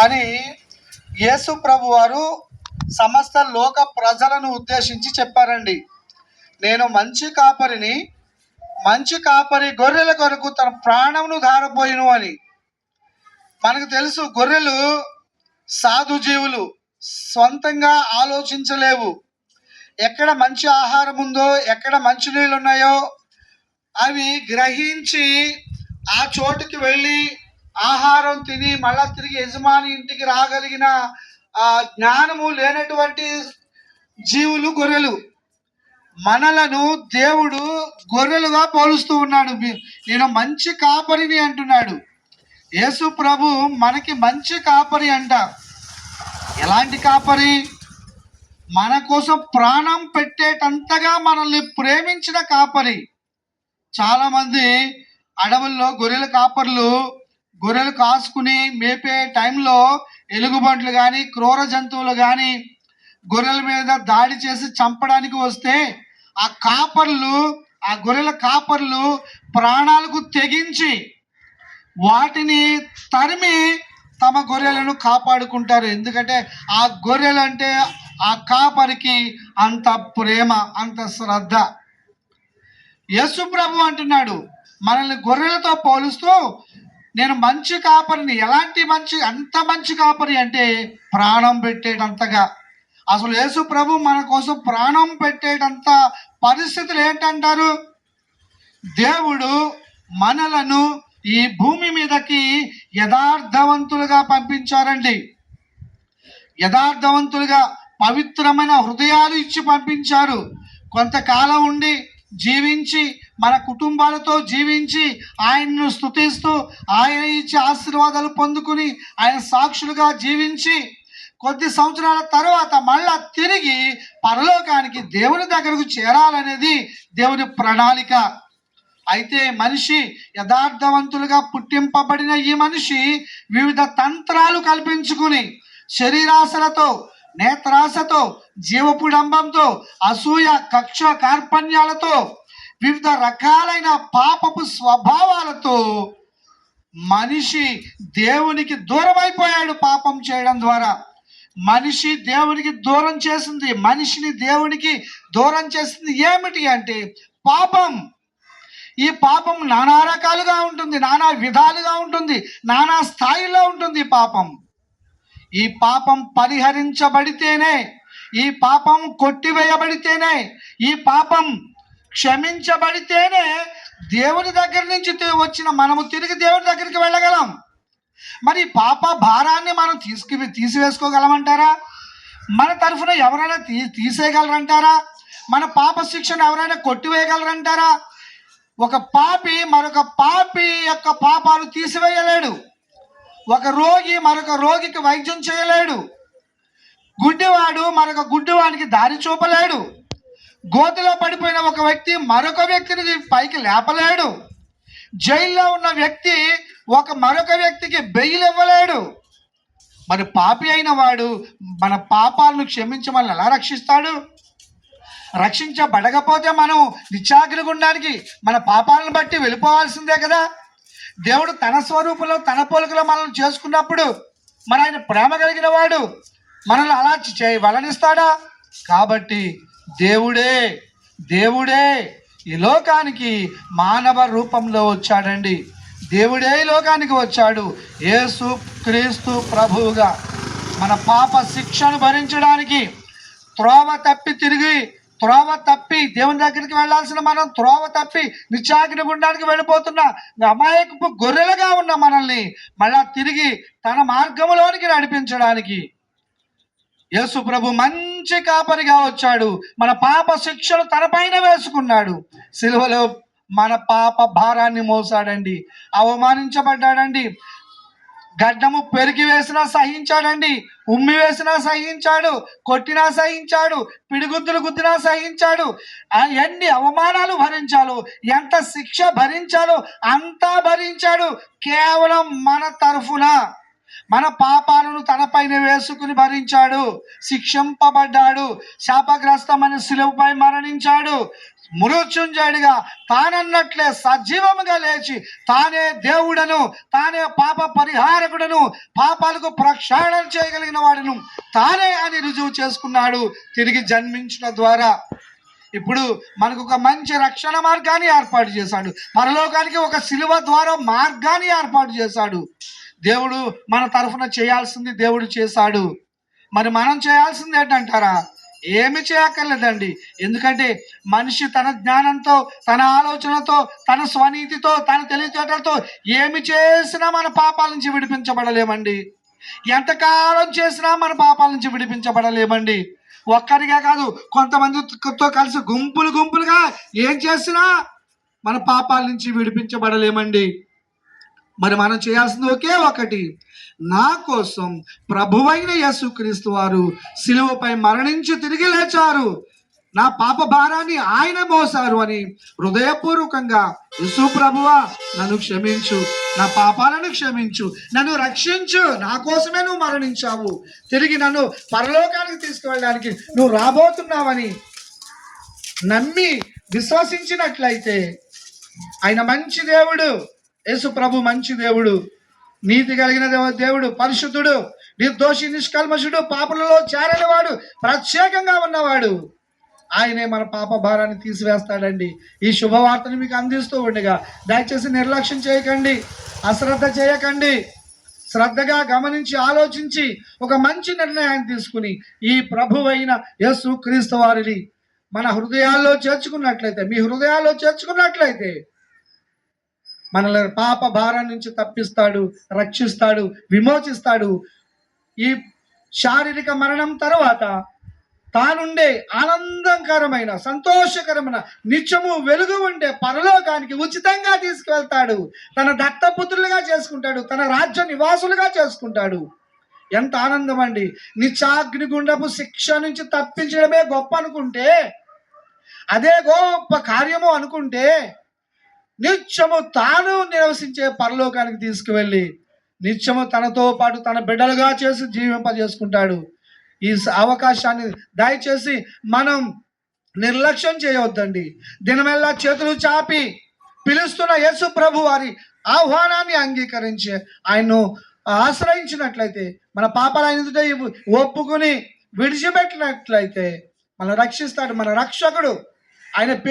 అని యేసు ప్రభు వారు సమస్త లోక ప్రజలను ఉద్దేశించి చెప్పారండి. నేను మంచి కాపరిని మంచి కాపరి గొర్రెల కొరకు తన ప్రాణమును ధారపోయిను అని. మనకు తెలుసు గొర్రెలు సాధు జీవులు సొంతంగా ఆలోచించలేవు. ఎక్కడ మంచి ఆహారం ఉందో ఎక్కడ మంచి నీళ్ళు ఉన్నాయో అవి గ్రహించి ఆ చోటుకి వెళ్ళి ఆహారం తిని మళ్ళా తిరిగి యజమాని ఇంటికి రాగలిగిన ఆ జ్ఞానము లేనటువంటి జీవులు గొర్రెలు. మనలను దేవుడు గొర్రెలుగా పోలుస్తూ ఉన్నాడు. నేను మంచి కాపరిని అంటున్నాడు. యేసు ప్రభు మనకి మంచి కాపరి అంట. ఎలాంటి కాపరి? మన కోసం ప్రాణం పెట్టేటంతగా మనల్ని ప్రేమించిన కాపరి. చాలామంది అడవుల్లో గొర్రెల కాపర్లు గొర్రెలు కాసుకుని మేపే టైంలో ఎలుగుబంట్లు కానీ క్రూర జంతువులు కానీ గొర్రెల మీద దాడి చేసి చంపడానికి వస్తే ఆ కాపర్లు ఆ గొర్రెల కాపర్లు ప్రాణాలకు తెగించి వాటిని తరిమి తమ గొర్రెలను కాపాడుకుంటారు. ఎందుకంటే ఆ గొర్రెలు అంటే ఆ కాపరికి అంత ప్రేమ అంత శ్రద్ధ. యేసు ప్రభు అంటున్నాడు మనల్ని గొర్రెలతో పోలుస్తూ నేను మంచి కాపరిని ఎలాంటి మంచి అంత మంచి కాపరి అంటే ప్రాణం పెట్టేటంతగా. అసలు యేసు ప్రభు మన కోసం ప్రాణం పెట్టేటంత పరిస్థితులు ఏంటంటారు? దేవుడు మనలను ఈ భూమి మీదకి యథార్థవంతులుగా పంపించారండి. యథార్థవంతులుగా పవిత్రమైన హృదయాలు ఇచ్చి పంపించారు. కొంతకాలం ఉండి జీవించి మన కుటుంబాలతో జీవించి ఆయన్ను స్తుతిస్తూ ఆయన ఇచ్చే ఆశీర్వాదాలు పొందుకుని ఆయన సాక్షులుగా జీవించి కొద్ది సంవత్సరాల తర్వాత మళ్ళా తిరిగి పరలోకానికి దేవుని దగ్గరకు చేరాలనేది దేవుని ప్రణాళిక. అయితే మనిషి యథార్థవంతులుగా పుట్టింపబడిన ఈ మనిషి వివిధ తంత్రాలు కల్పించుకుని శరీరాశలతో నేత్రాశతో జీవపుడంబంతో అసూయ కక్ష కార్పణ్యాలతో వివిధ రకాలైన పాపపు స్వభావాలతో మనిషి దేవునికి దూరం అయిపోయాడు పాపం చేయడం ద్వారా. మనిషి దేవునికి దూరం చేసింది మనిషిని దేవునికి దూరం చేసింది ఏమిటి అంటే పాపం. ఈ పాపం నానా రకాలుగా ఉంటుంది నానా విధాలుగా ఉంటుంది నానా స్థాయిలో ఉంటుంది పాపం. ఈ పాపం పరిహరించబడితేనే ఈ పాపం కొట్టివేయబడితేనే ఈ పాపం క్షమించబడితేనే దేవుని దగ్గర నుంచి వచ్చిన మనము తిరిగి దేవుని దగ్గరికి వెళ్ళగలం. మరి పాప భారాన్ని మనం తీసుకు తీసివేసుకోగలమంటారా? మన తరఫున ఎవరైనా తీ తీసేయగలరంటారా? మన పాప శిక్షను ఎవరైనా కొట్టివేయగలరంటారా? ఒక పాపి మరొక పాపి యొక్క పాపాలు తీసివేయలేడు. ఒక రోగి మరొక రోగికి వైద్యం చేయలేడు. గుడ్డివాడు మరొక గుడ్డివానికి దారి చూపలేడు. గోతిలో పడిపోయిన ఒక వ్యక్తి మరొక వ్యక్తిని పైకి లేపలేడు. జైల్లో ఉన్న వ్యక్తి ఒక మరొక వ్యక్తికి బెయిల్ ఇవ్వలేడు. మరి పాపి అయిన వాడు మన పాపాలను క్షమించమని ఎలా రక్షిస్తాడు? రక్షించబడకపోతే మనం నిత్యాగ్నిగుండానికి మన పాపాలను బట్టి వెళ్ళిపోవాల్సిందే కదా. దేవుడు తన స్వరూపంలో తన పోలికలో మనల్ని చేసుకున్నప్పుడు మన ఆయన ప్రేమ కలిగిన వాడు మనల్ని అలా చేయ వలనిస్తాడా? కాబట్టి దేవుడే దేవుడే ఈ లోకానికి మానవ రూపంలో వచ్చాడండి. దేవుడే ఈ లోకానికి వచ్చాడు. యేసు క్రీస్తు ప్రభువుగా. మన పాప శిక్షను భరించడానికి త్రోవ తప్పి తిరిగి త్రోవ తప్పి దేవుని దగ్గరికి వెళ్ళాల్సిన మనం త్రోవ తప్పి నిత్యాగ్ని గుండానికి వెళ్ళిపోతున్న అమాయకపు గొర్రెలుగా ఉన్న మనల్ని మళ్ళా తిరిగి తన మార్గంలోనికి నడిపించడానికి యేసు ప్రభు మంచి కాపరిగా వచ్చాడు. మన పాప శిక్షను తన పైన వేసుకున్నాడు. సిలువలో మన పాప భారాన్ని మోసాడండి. అవమానించబడ్డాడండి. గడ్డము పెరిగి వేసినా సహించాడండి. ఉమ్మి వేసినా సహించాడు. కొట్టినా సహించాడు. పిడిగుద్దులు గుద్దినా సహించాడు. ఎన్ని అవమానాలు భరించాలో ఎంత శిక్ష భరించాలో అంతా భరించాడు. కేవలం మన తరఫున. మన పాపాలను తనపై వేసుకుని భరించాడు శిక్షింపబడ్డాడు శాపగ్రస్తమైన శిలువుపై మరణించాడు. మృత్యుంజయుడిగా తానన్నట్లే సజీవముగా లేచి తానే దేవుడను తానే పాప పరిహారకుడను పాపాలకు ప్రక్షాళన చేయగలిగిన వాడును. తానే అని రుజువు చేసుకున్నాడు తిరిగి జన్మించడం ద్వారా. ఇప్పుడు మనకు ఒక మంచి రక్షణ మార్గాన్ని ఏర్పాటు చేశాడు. పరలోకానికి ఒక శిలువ ద్వారా మార్గాన్ని ఏర్పాటు చేశాడు. దేవుడు మన తరఫున చేయాల్సింది దేవుడు చేశాడు. మరి మనం చేయాల్సింది ఏంటంటారా? ఏమి చేయక్కర్లేదండి. ఎందుకంటే మనిషి తన జ్ఞానంతో తన ఆలోచనతో తన స్వనీతితో తన తెలివితేటలతో ఏమి చేసినా మన పాపాల నుంచి విడిపించబడలేమండి. ఎంతకాలం చేసినా మన పాపాల నుంచి విడిపించబడలేమండి. ఒక్కరిగా కాదు కొంతమందితో కలిసి గుంపులు గుంపులుగా ఏం చేసినా మన పాపాల నుంచి విడిపించబడలేమండి. మరి మనం చేయాల్సింది ఒకే ఒకటి. నా కోసం ప్రభువైన యేసుక్రీస్తు వారు శిలువపై మరణించి తిరిగి లేచారు. నా పాప భారాన్ని ఆయన మోసారు అని హృదయపూర్వకంగా యేసు ప్రభువా నన్ను క్షమించు. నా పాపాలను క్షమించు. నన్ను రక్షించు. నా కోసమే నువ్వు మరణించావు. తిరిగి నన్ను పరలోకానికి తీసుకువెళ్ళడానికి నువ్వు రాబోతున్నావని నమ్మి విశ్వసించినట్లయితే ఆయన మంచి దేవుడు. యేసు ప్రభు మంచి దేవుడు. నీతి కలిగిన దేవ- దేవుడు పరిశుద్ధుడు నిర్దోషి నిష్కల్మషుడు పాపలలో చేరనివాడు ప్రత్యేకంగా ఉన్నవాడు. ఆయనే మన పాప భారాన్ని తీసివేస్తాడండి. ఈ శుభవార్తను మీకు అందిస్తూ ఉండగా దయచేసి నిర్లక్ష్యం చేయకండి. అశ్రద్ధ చేయకండి. శ్రద్ధగా గమనించి ఆలోచించి ఒక మంచి నిర్ణయాన్ని తీసుకుని ఈ ప్రభువైన యేసు క్రీస్తు వారిని మన హృదయాల్లో చేర్చుకున్నట్లయితే మీ హృదయాల్లో చేర్చుకున్నట్లయితే మనల్ని పాప భారం నుంచి తప్పిస్తాడు రక్షిస్తాడు విమోచిస్తాడు. ఈ శారీరక మరణం తర్వాత తానుండే ఆనందకరమైన సంతోషకరమైన నిత్యము వెలుగు ఉండే పరలోకానికి ఉచితంగా తీసుకువెళ్తాడు. తన దత్తపుత్రులుగా చేసుకుంటాడు తన రాజ్య నివాసులుగా చేసుకుంటాడు. ఎంత ఆనందం అండి. నిత్యాగ్నిగుండపు శిక్ష నుంచి తప్పించడమే గొప్ప అనుకుంటే అదే గొప్ప కార్యము అనుకుంటే నిత్యము తాను నివసించే పరలోకానికి తీసుకువెళ్ళి నిత్యము తనతో పాటు తన బిడ్డలుగా చేసి జీవింపజేసుకుంటాడు. ఈ అవకాశాన్ని దయచేసి మనం నిర్లక్ష్యం చేయవద్దండి. దినమెల్లా చేతులు చాపి పిలుస్తున్న యేసు ప్రభు వారి ఆహ్వానాన్ని అంగీకరించి ఆయన్ను ఆశ్రయించినట్లయితే మన పాపాలు ఆయన ఒప్పుకుని విడిచిపెట్టినట్లయితే మనం రక్షిస్తాడు మన రక్షకుడు. ఆయన